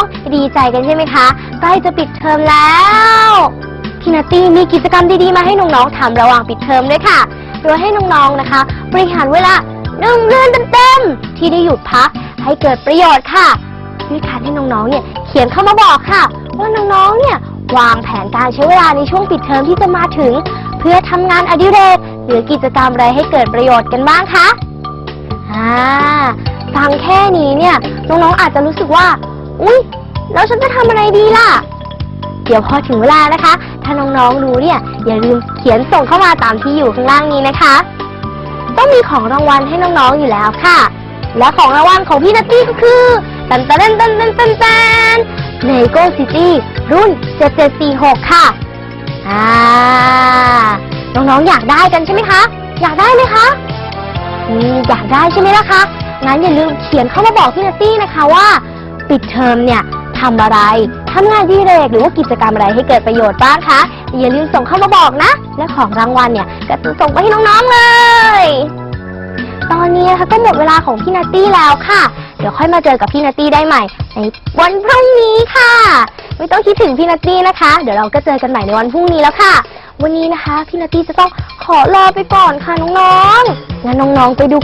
องๆ ดีใจกันใช่ไหมคะ ใกล้จะปิดเทอมแล้วพี่นัตตี้มีกิจกรรมดีๆ มาให้น้องๆทำระหว่างปิดเทอมด้วยค่ะ โดยให้น้องๆ นะคะ บริหารเวลาหนึ่งเดือนเต็มๆ ที่ได้หยุดพักให้เกิดประโยชน์ค่ะด้วยการให้น้องๆ เนี่ยเขียนเข้ามาบอกค่ะ ว่าน้องๆ เนี่ยวางแผนการใช้เวลาในช่วงปิดเทอมที่จะมาถึง เพื่อทำงานอดิเรกหรือกิจกรรมอะไรให้เกิดประโยชน์กันบ้างคะอ่าฟังแค่นี้เนี่ยน้องๆ อาจจะรู้สึกว่า อุ๊ย แล้วฉันจะทำอะไรดีล่ะ เดี๋ยวพอถึงเวลานะคะ ถ้าน้องๆรู้เนี่ย อย่าลืมเขียนส่งเข้ามาตามที่อยู่ข้างล่างนี้นะคะ ต้องมีของรางวัลให้น้องๆอยู่แล้วค่ะ และของรางวัลของพี่นัตตี้ก็คือตันตันตันตันตันตันเลโก้ซิตี้รุ่น 7746 ค่ะ อ่า น้องๆอยากได้กันใช่ไหมคะ อยากได้ไหมคะอืมอยากได้ใช่ไหมล่ะคะ งั้นอย่าลืมเขียนเข้ามาบอกพี่นัตตี้นะคะว่า ปิดเทอมเนี่ย ทำอะไรทำงานอดีเรกหรือว่ากิจกรรมอะไรให้เกิดประโยชน์บ้างคะอย่าลืมส่งเข้ามาบอกนะ และของรางวัลเนี่ยก็จะส่งไปให้น้องๆเลย ตอนนี้นะคะก็หมดเวลาของพี่นัตตี้แล้วค่ะ เดี๋ยวค่อยมาเจอกับพี่นัตตี้ได้ใหม่ในวันพรุ่งนี้ค่ะ ไม่ต้องคิดถึงพี่นัตตี้นะคะ เดี๋ยวเราก็เจอกันใหม่ในวันพรุ่งนี้แล้วค่ะ วันนี้นะคะพี่นัตตี้จะต้องขอลาไปก่อนค่ะน้องๆงั้นน้องๆไปดู